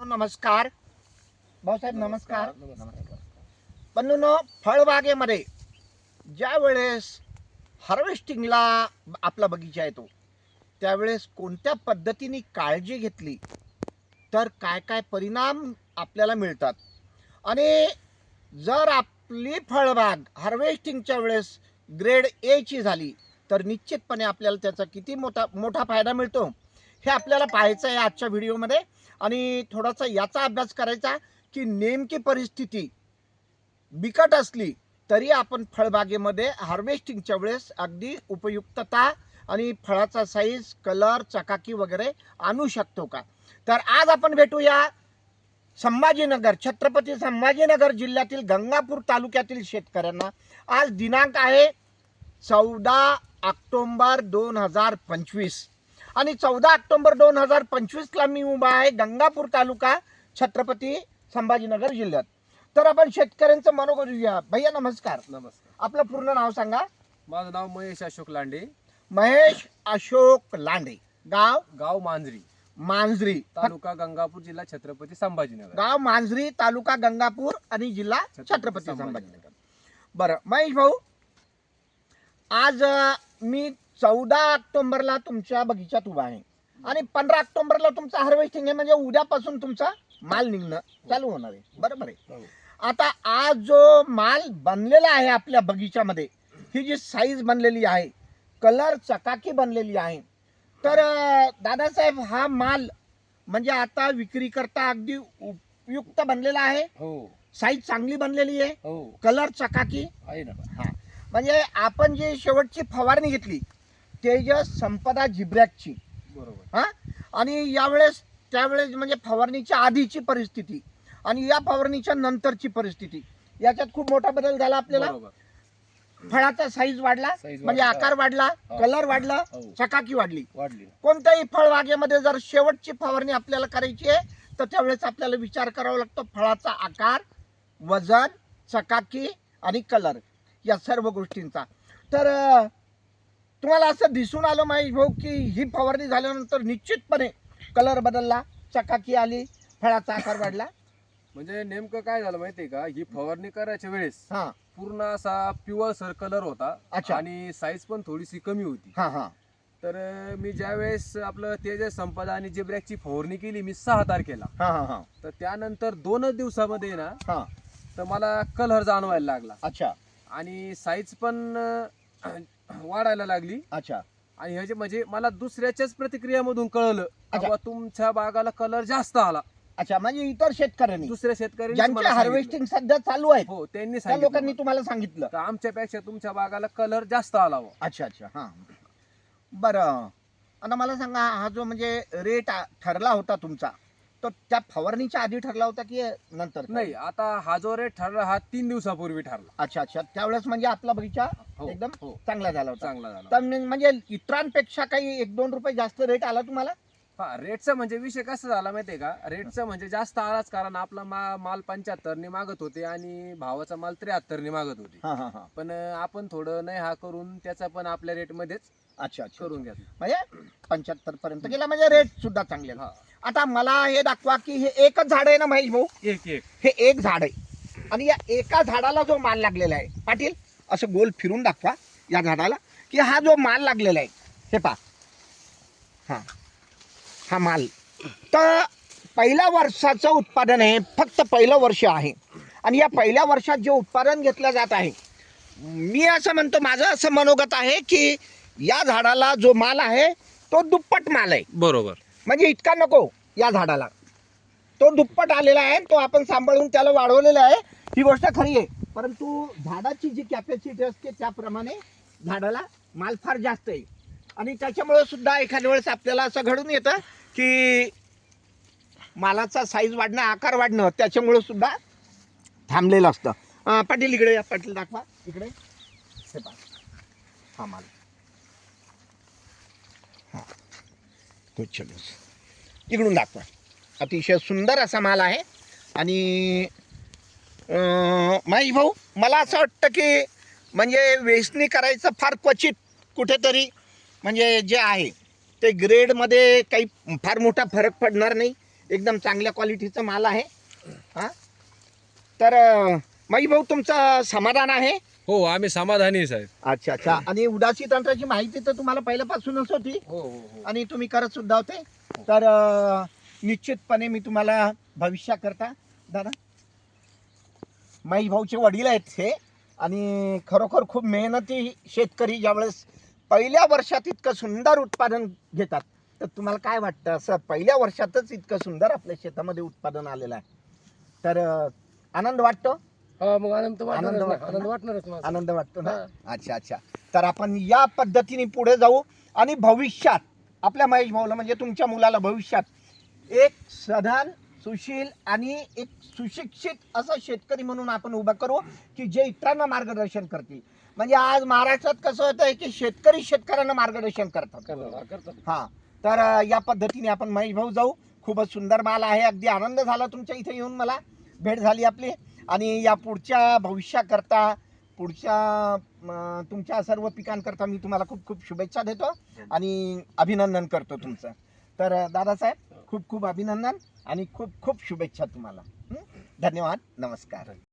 नमस्कार. भाऊसाहेब नमस्कार. बंधूंनो फळबागेमध्ये ज्या वेळेस हार्वेस्टिंगला आपला बगीचा येतो त्यावेळेस कोणत्या पद्धतीने काळजी घेतली तर काय काय परिणाम आपल्याला मिळतात? आणि जर आपली फळबाग हार्वेस्टिंगच्या वेळेस ग्रेड एची झाली तर निश्चितपणे आपल्याला त्याचा किती मोठा मोठा फायदा मिळतो? हे आपल्याला पाहायचं आहे आजच्या व्हिडिओमध्ये. आणि थोडासा याचा अभ्यास करायचा की नेमकी परिस्थिती बिकट असली तरी आपण फळबागेमध्ये हार्वेस्टिंगच्या वेळेस अगदी उपयुक्तता आणि फळाचा साईज कलर चकाकी वगैरे आणू शकतो का? तर आज आपण भेटूया संभाजीनगर छत्रपती संभाजीनगर जिल्ह्यातील गंगापूर तालुक्यातील शेतकऱ्यांना. आज दिनांक आहे चौदा ऑक्टोंबर दोन हजार पंचवीस. आणि चौदा ऑक्टोबर दोन हजार पंचवीसला मी उभा आहे गंगापूर तालुका छत्रपती संभाजीनगर जिल्ह्यात. तर आपण शेतकऱ्यांचं मनोगत भैया नमस्कार. नमस्कार. आपलं पूर्ण नाव सांगा. माझं नाव महेश अशोक लांडे. महेश अशोक लांडे. गाव? गाव मांजरी. मांजरी. तालुका गंगापूर जिल्हा छत्रपती संभाजीनगर. गाव मांजरी तालुका गंगापूर आणि जिल्हा छत्रपती संभाजीनगर. संभाजीनगर. बरं महेश भाऊ आज अं, मी चौदा ऑक्टोबरला तुमच्या बगीचात उभा आहे. आणि पंधरा ऑक्टोबरला तुमचं हार्वेस्टिंग आहे म्हणजे उद्यापासून तुमचा माल निघणं चालू होणार आहे. बरोबर आहे? हो. आता आज जो माल बनलेला आहे आपल्या बगीच्यामध्ये ही जी साईज बनलेली आहे कलर चकाकी बनलेली आहे तर दादासाहेब हा माल म्हणजे आता विक्री करता अगदी उपयुक्त बनलेला आहे. हो. साईज चांगली बनलेली आहे. हो. कलर चकाकी. आहे ना. हा. म्हणजे आपण जी शेवटची फवारणी घेतली तेजस संपदा जिब्रॅकची बरोबर. हा? आणि यावेळेस त्यावेळेस म्हणजे फवारणीच्या आधीची परिस्थिती आणि या फवारणीच्या नंतरची परिस्थिती. याच्यात खूप मोठा बदल झाला आपल्याला. बरोबर. फळाचा साईज वाढला. Size म्हणजे वाढला. आकार वाढला हा. कलर वाढला हो. चकाकी वाढली. वाढली. कोणत्याही फळबागेमध्ये जर शेवटची फवारणी आपल्याला करायची आहे तर त्यावेळेस आपल्याला विचार करावा लागतो फळाचा आकार वजन चकाकी आणि कलर या सर्व गोष्टींचा. तर अं, तुम्हाला असं दिसून आलं महेश भाऊ की ही फवारणी झाल्यानंतर निश्चितपणे कलर बदलला चकाकी आली फळाचा आकार वाढला. म्हणजे नेमकं काय झालं माहितीये का? ही फवारणी करायच्या वेळेस हा. पूर्ण असा प्युअर सर कलर होता अच्छा. आणि साईज पण थोडीशी कमी होती. हा हा. तर अं, मी ज्या वेळेस आपलं तेजस संपदा आणि जिब्रॅकची फवारणी केली मी सहा तारखेला. हा हा हा. तर त्यानंतर दोनच दिवसामध्ये ना हा. तर मला कलर जाणवायला लागला. अच्छा. आणि साईज पण अं, वाढायला लागली अच्छा आणि ह्याचे म्हणजे मला दुसऱ्याच्याच प्रतिक्रियामधून कळलं अच्छा. बाबा तुमच्या बागाला कलर जास्त आला अच्छा म्हणजे इतर शेतकऱ्यांनी दुसऱ्या शेतकऱ्यांनी ज्यांचे मला सांगितलं. हार्वेस्टिंग सध्या चालू आहे हो त्यांनी त्या सांगितलं लोकांनी मला. तुम्हाला सांगितलं तर आमच्यापेक्षा तुमच्या बागाला कलर जास्त आला बुवा. अच्छा अच्छा हां बरं आता मला सांगा हा जो म्हणजे रेट ठरला होता तुमचा तो त्या फवारणीच्या आधी ठरला होता की नंतर? नाही आता हा जो रेट ठरला हा तीन दिवसापूर्वी ठरला. अच्छा अच्छा. त्यावेळेस म्हणजे आपला बगीचा हो एकदम हो. चांगला झाला होता. चांगला झाला तर मी- म्हणजे इतरांपेक्षा काही एक दोन रुपये जास्त रेट आला तुम्हाला? हा रेटचा म्हणजे विषय कसा झाला माहितीये का? रेटचा म्हणजे जास्त आलाच कारण आपला मा- माल पंच्याहत्तरने मागत होते आणि भावाचा माल त्र्याहत्तरने मागत होते. हां हां हां. पण अं, आपण थोडं नाही हा करून त्याचा पण आपल्या रेट मध्येच अच्छा अच्छा करून घेतला म्हणजे पंच्याहत्तर पर्यंत गेला म्हणजे रेट सुद्धा चांगले हा आता मला हे दाखवा की हे एकच झाड आहे ना महेश भाऊ? एक एक. हे एक झाड आहे. आणि या एका झाडाला जो माल लागलेला आहे पाटील असं गोल फिरून दाखवा या झाडाला की हा जो माल लागलेला आहे हे पा हा. हा माल. तर पहिल्या वर्षाचं उत्पादन आहे फक्त पहिलं वर्ष आहे. आणि या पहिल्या वर्षात जे उत्पादन घेतलं जात आहे मी असं म्हणतो माझं असं मनोगत आहे की या झाडाला जो माल आहे तो दुप्पट माल आहे. बरोबर. म्हणजे इतका नको या झाडाला. तो दुप्पट आलेला आहे तो आपण सांभाळून त्याला वाढवलेला आहे. ही गोष्ट खरी आहे. परंतु झाडाची जी कॅपॅसिटी असते त्याप्रमाणे झाडाला माल फार जास्त आहे. आणि त्याच्यामुळे सुद्धा एखाद्या वेळेस आपल्याला असं घडून येतं की मालाचा साईज वाढणं आकार वाढणं त्याच्यामुळे सुद्धा थांबलेलं असतं. पाटील इकडे या पाटील दाखवा. इकडे. हे पहा. हा माल हा तो चलो इकडून दाखवा. अतिशय सुंदर असा माल आहे. आणि माई भाऊ मला असं वाटतं की म्हणजे वेचणी करायचं फार क्वचित कुठेतरी म्हणजे जे आहे ते ग्रेडमध्ये काही फार मोठा फरक पडणार नाही. एकदम चांगल्या क्वालिटीचा माल आहे. हां? तर माई भाऊ तुमचं समाधान आहे. हो आम्ही समाधानी आहे, साहेब. अच्छा अच्छा. आणि उदासी तंत्राची माहिती तर तुम्हाला पहिल्यापासूनच होती हो हो हो. आणि तुम्ही करत सुद्धा होते. तर अं, निश्चितपणे मी तुम्हाला भविष्याकरता दादा माई भाऊचे वडील आहेत हे. आणि खरोखर खूप मेहनती शेतकरी ज्यावेळेस पहिल्या वर्षात इतकं सुंदर उत्पादन घेतात. तर तुम्हाला काय वाटतं? असं पहिल्या वर्षातच इतकं सुंदर आपल्या शेतामध्ये उत्पादन आलेलं आहे. तर अं, आनंद वाटतो? हा मग आनंद वाटणारच आनंद ना, वाटतो आनंद ना? वाटणारच माझा. आनंद वाटतो ना? हा. अच्छा अच्छा. तर आपण या पद्धतीने पुढे जाऊ आणि भविष्यात आपल्या महेश भाऊला म्हणजे तुमच्या मुलाला भविष्यात एक सधन सुशील आणि एक सुशिक्षित असं शेतकरी म्हणून आपण उभं करू की जे इतरांना मार्गदर्शन करतील. म्हणजे आज महाराष्ट्रात कसं होतं की शेतकरी शेतकऱ्यांना मार्गदर्शन करतात. करणार, हा, करतात. हा. तर अं, या पद्धतीने आपण महेश भाऊ जाऊ. खूपच सुंदर माल आहे. अगदी आनंद झाला तुमच्या इथे येऊन मला. भेट झाली आपली. आणि या पुढच्या भविष्याकरता पुढच्या तुमच्या सर्व पिकांकरता मी तुम्हाला खूप खूप शुभेच्छा देतो आणि अभिनंदन करतो तुमचं. तर दादासाहेब खूप खूप अभिनंदन आणि खूप खूप शुभेच्छा तुम्हाला. धन्यवाद. नमस्कार.